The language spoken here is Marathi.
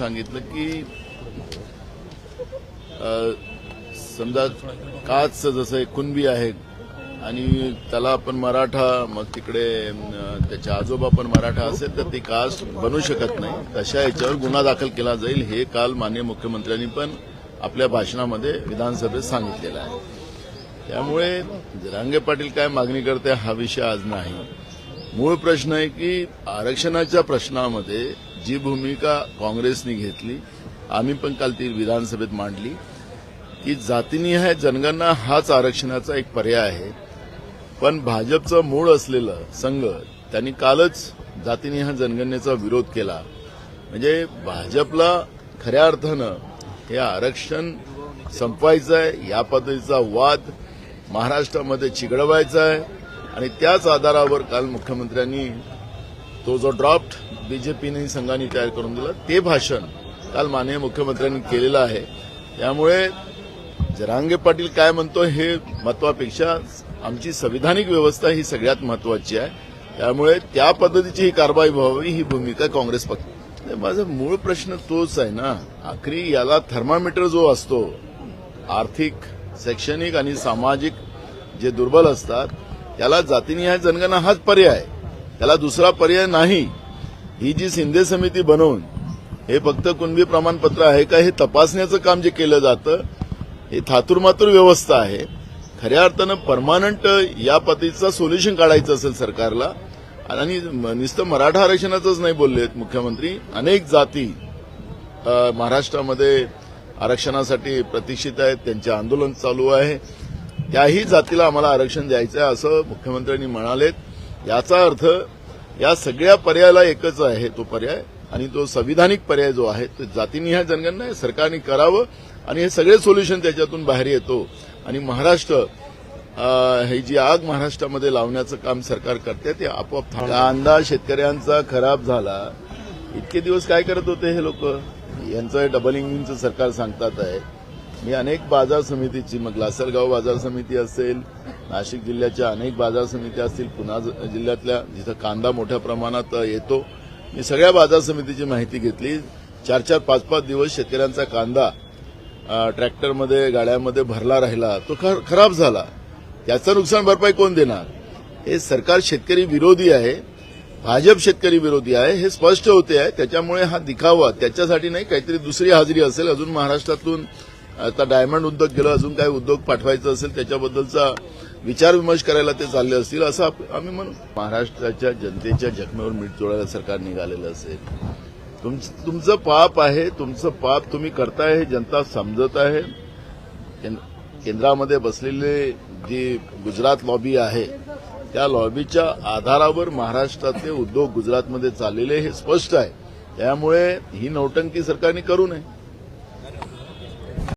सांगितलं की समजा काच जसं एक कुणबी आहे आणि त्याला आपण मराठा मग तिकडे त्याच्या त्याचे आजोबा पण मराठा असेल तर ती कास्ट बनू शकत नाही. तशा याच्यावर गुन्हा दाखल केला जाईल हे काल माननीय मुख्यमंत्र्यांनी पण आपल्या भाषणामध्ये विधानसभेत सांगितलेलं आहे. त्यामुळे जरांगे पाटील काय मागणी करते हा विषय आज नाही. मूळ प्रश्न आहे की आरक्षणाच्या प्रश्नामध्ये जी भूमिका काँग्रेसने घेतली आम्ही पण काल ती विधानसभेत मांडली. की जातीनिहाय जनगणना हाच आरक्षणाचा एक पर्याय आहे. पण भाजपचं मूळ असलेलं संघ त्यांनी कालच जातीनिहाय जनगणनेचा विरोध केला. म्हणजे भाजपला खऱ्या अर्थानं हे आरक्षण संपवायचं आहे या पद्धतीचा वाद महाराष्ट्रामध्ये चिघडवायचा आहे आणि त्याच आधारावर काल मुख्यमंत्र्यांनी तो जो ड्राफ्ट बीजेपीने संघाने तयार करून दिला. ते भाषण काल माननीय मुख्यमंत्र्यांनी केलेलं आहे. त्यामुळे जरांगे पाटील काय म्हणतो हे महत्वापेक्षा आमची संविधानिक व्यवस्था ही सगळ्यात महत्वाची आहे. त्यामुळे त्या पद्धतीची ही कारवाई व्हावी ही भूमिका काँग्रेस पक्ष माझा मूळ प्रश्न तोच आहे ना. आखरी याला थर्मामीटर जो असतो आर्थिक शैक्षणिक आणि सामाजिक जे दुर्बल असतात त्याला जातीनिहाय जनगणना हाच पर्याय. त्याला दुसरा पर्याय नाही. ही जी शिंदे समिती बनवून हे फक्त कुणबी प्रमाणपत्र आहे का हे तपासण्याचं काम जे केलं जातं हे थातुरमातुर व्यवस्था आहे. खऱ्या अर्थानं परमानंट या पद्धतीचं सोल्युशन काढायचं असेल सरकारला आणि नुसतं मराठा आरक्षणाचंच नाही बोललेत मुख्यमंत्री. अनेक जाती महाराष्ट्रामध्ये आरक्षणासाठी प्रतीक्षित आहेत त्यांचे आंदोलन चालू आहे. त्याही जातीला आम्हाला आरक्षण द्यायचं आहे असं मुख्यमंत्र्यांनी म्हणालेत. याचा अर्थ या सगळ्या पर्यायाला एकच आहे तो पर्याय आणि तो संविधानिक पर्याय जो आहे तो जातीनिहाय जनगणना आहे सरकारने करावं आणि हे सगळे सोल्युशन त्याच्यातून बाहेर येतो. आणि महाराष्ट्र हे ही जी आग महाराष्ट्रामध्ये लावण्याचं काम सरकार करते ते आपोआप थांबेल. कांदा शेतकऱ्यांचा खराब झाला. इतके दिवस काय करत होते हे लोक? यांचं डबल इंजिनचं सरकार सांगतात आहे. मी अनेक बाजार समितीची मग लासलगाव बाजार समिती असेल नाशिक जिल्ह्याच्या अनेक बाजार समित्या असतील पुन्हा जिल्ह्यातल्या जिथं कांदा मोठ्या प्रमाणात येतो मी सगळ्या बाजार समितीची माहिती घेतली. चार चार पाच पाच दिवस शेतकऱ्यांचा कांदा ट्रॅक्टरमध्ये गाड्यामध्ये भरला राहिला तो खराब झाला. त्याचं नुकसान भरपाई कोण देणार? हे सरकार शेतकरी विरोधी आहे भाजप शेतकरी विरोधी आहे हे स्पष्ट होते आहे. त्याच्यामुळे हा दिखावा त्याच्यासाठी नाही काहीतरी दुसरी हाजरी असेल अजून महाराष्ट्रातून आता डायमंड उद्योग गेलं अजून काही उद्योग पाठवायचं असेल त्याच्याबद्दलचा विचारविमर्श करायला ते चालले असतील असं आम्ही म्हणू. महाराष्ट्राच्या जनतेच्या जखमेवर मीठ चोळायला सरकार निघालेलं असेल. तुमचं तुमचं पाप आहे तुमचं पाप तुम्ही करताय हे जनता समजत आहे. केंद्रामध्ये बसलेले जी गुजरात लॉबी आहे त्या लॉबीच्या आधारावर महाराष्ट्रातले उद्योग गुजरातमध्ये चाललेले हे स्पष्ट आहे. त्यामुळे ही नौटंकी सरकारने करू नये.